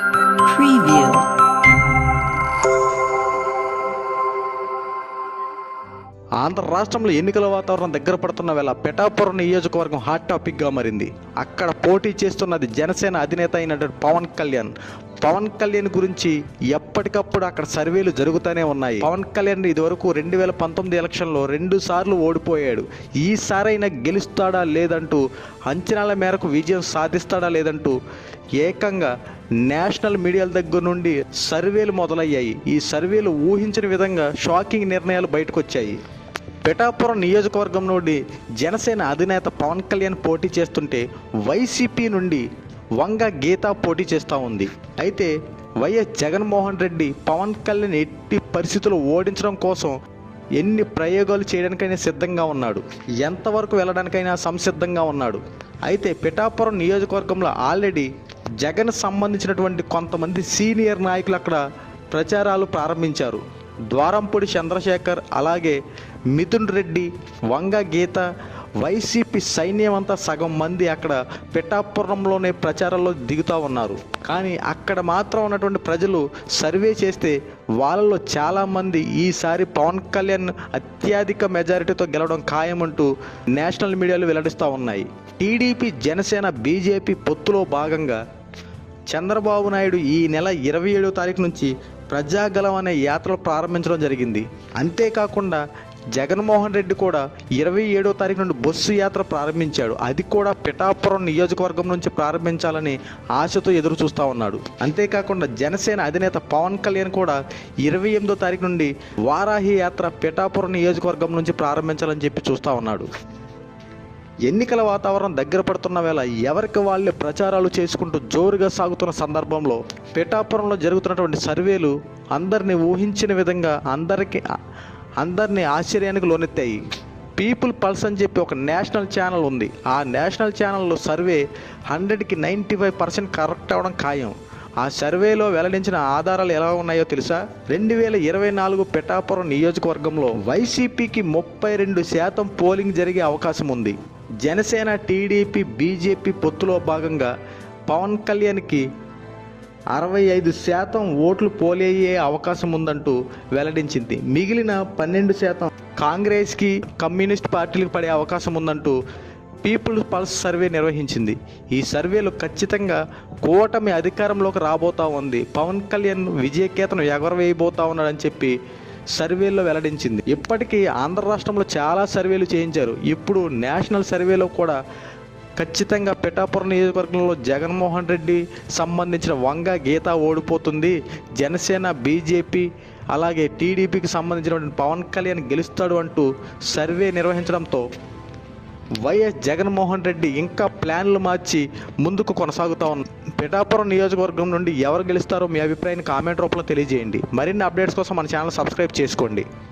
Preview. Andhra రాష్ట్రంలో ఎన్నికల వాతావరణం దగ్గర పడుతున్న వేళ పిఠాపురం నియోజకవర్గం హాట్ టాపిక్గా మారింది. అక్కడ పోటీ చేస్తున్నది జనసేన అధినేత అయినటువంటి పవన్ కళ్యాణ్. పవన్ కళ్యాణ్ గురించి ఎప్పటికప్పుడు అక్కడ సర్వేలు జరుగుతూనే ఉన్నాయి. పవన్ కళ్యాణ్ ఇదివరకు రెండు వేల పంతొమ్మిది ఎలక్షన్లో రెండు సార్లు ఓడిపోయాడు. ఈసారైనా గెలుస్తాడా లేదంటూ అంచనాల మేరకు విజయం సాధిస్తాడా లేదంటూ ఏకంగా నేషనల్ మీడియాల దగ్గర నుండి సర్వేలు మొదలయ్యాయి. ఈ సర్వేలు ఊహించిన విధంగా షాకింగ్ నిర్ణయాలు బయటకు వచ్చాయి పిఠాపురం నియోజకవర్గం నుండి జనసేన అధినేత పవన్ కళ్యాణ్ పోటీ చేస్తుంటే వైసీపీ నుండి వంగ గీత పోటీ చేస్తూ ఉంది. అయితే వైఎస్ జగన్మోహన్ రెడ్డి పవన్ కళ్యాణ్ ఎట్టి పరిస్థితులు ఓడించడం కోసం ఎన్ని ప్రయోగాలు చేయడానికైనా సిద్ధంగా ఉన్నాడు. ఎంతవరకు వెళ్ళడానికైనా సంసిద్ధంగా ఉన్నాడు. అయితే పిఠాపురం నియోజకవర్గంలో ఆల్రెడీ జగన్ సంబంధించినటువంటి కొంతమంది సీనియర్ నాయకులు అక్కడ ప్రచారాలు ప్రారంభించారు. ద్వారంపూడి చంద్రశేఖర్ అలాగే మిథున్ రెడ్డి వంగ గీత వైసీపీ సైన్యం అంతా సగం మంది అక్కడ పిఠాపురంలోనే ప్రచారంలో దిగుతూ ఉన్నారు. కానీ అక్కడ మాత్రం ఉన్నటువంటి ప్రజలు సర్వే చేస్తే వాళ్ళలో చాలామంది ఈసారి పవన్ కళ్యాణ్ అత్యధిక మెజారిటీతో గెలవడం ఖాయమంటూ నేషనల్ మీడియాలు వెల్లడిస్తూ ఉన్నాయి. టీడీపీ జనసేన బీజేపీ పొత్తులో భాగంగా చంద్రబాబు నాయుడు ఈ నెల ఇరవై ఏడో తారీఖు నుంచి ప్రజాగలం అనే యాత్రలు ప్రారంభించడం జరిగింది. అంతేకాకుండా జగన్మోహన్ రెడ్డి కూడా ఇరవై ఏడో తారీఖు నుండి బస్సు యాత్ర ప్రారంభించాడు. అది కూడా పిఠాపురం నియోజకవర్గం నుంచి ప్రారంభించాలని ఆశతో ఎదురు చూస్తూ ఉన్నాడు. అంతేకాకుండా జనసేన అధినేత పవన్ కళ్యాణ్ కూడా ఇరవై ఎనిమిదో తారీఖు నుండి వారాహి యాత్ర పిఠాపురం నియోజకవర్గం నుంచి ప్రారంభించాలని చెప్పి చూస్తూ ఉన్నాడు. ఎన్నికల వాతావరణం దగ్గర పడుతున్న వేళ ఎవరికి వాళ్ళే ప్రచారాలు చేసుకుంటూ జోరుగా సాగుతున్న సందర్భంలో పిఠాపురంలో జరుగుతున్నటువంటి సర్వేలు అందరినీ ఊహించిన విధంగా అందరికీ అందరినీ ఆశ్చర్యానికి లోనెత్తాయి. పీపుల్ పల్స్ అని చెప్పి ఒక నేషనల్ ఛానల్ ఉంది. ఆ నేషనల్ ఛానల్లో సర్వే హండ్రెడ్కి నైంటీ ఫైవ్ పర్సెంట్ కరెక్ట్ అవ్వడం ఖాయం. ఆ సర్వేలో వెల్లడించిన ఆధారాలు ఎలా ఉన్నాయో తెలుసా? రెండు వేల ఇరవై నాలుగు పిఠాపురం నియోజకవర్గంలో వైసీపీకి ముప్పై రెండు శాతం పోలింగ్ జరిగే అవకాశం ఉంది. జనసేన టీడీపీ బీజేపీ పొత్తులో భాగంగా పవన్ కళ్యాణ్కి అరవై ఐదు శాతం ఓట్లు పోలయ్యే అవకాశం ఉందంటూ వెల్లడించింది. మిగిలిన పన్నెండు శాతం కాంగ్రెస్కి కమ్యూనిస్ట్ పార్టీలకు పడే అవకాశం ఉందంటూ పీపుల్ పల్స్ సర్వే నిర్వహించింది. ఈ సర్వేలో ఖచ్చితంగా కూటమి అధికారంలోకి రాబోతా ఉంది. పవన్ కళ్యాణ్ విజయకేతను ఎగరవేయబోతా ఉన్నాడని చెప్పి సర్వేలో వెల్లడించింది. ఇప్పటికీ ఆంధ్ర రాష్ట్రంలో చాలా సర్వేలు చేయించారు. ఇప్పుడు నేషనల్ సర్వేలో కూడా ఖచ్చితంగా పిఠాపురం నియోజకవర్గంలో జగన్మోహన్ రెడ్డి సంబంధించిన వంగ గీత ఓడిపోతుంది. జనసేన బీజేపీ అలాగే టీడీపీకి సంబంధించినటువంటి పవన్ కళ్యాణ్ గెలుస్తాడు అంటూ సర్వే నిర్వహించడంతో వైఎస్ జగన్మోహన్ రెడ్డి ఇంకా ప్లాన్లు మార్చి ముందుకు కొనసాగుతూ ఉన్నారు పిఠాపురం నియోజకవర్గం నుండి ఎవరు గెలుస్తారో మీ అభిప్రాయాన్ని కామెంట్ రూపంలో తెలియజేయండి. మరిన్ని అప్డేట్స్ కోసం మన ఛానల్ సబ్స్క్రైబ్ చేసుకోండి.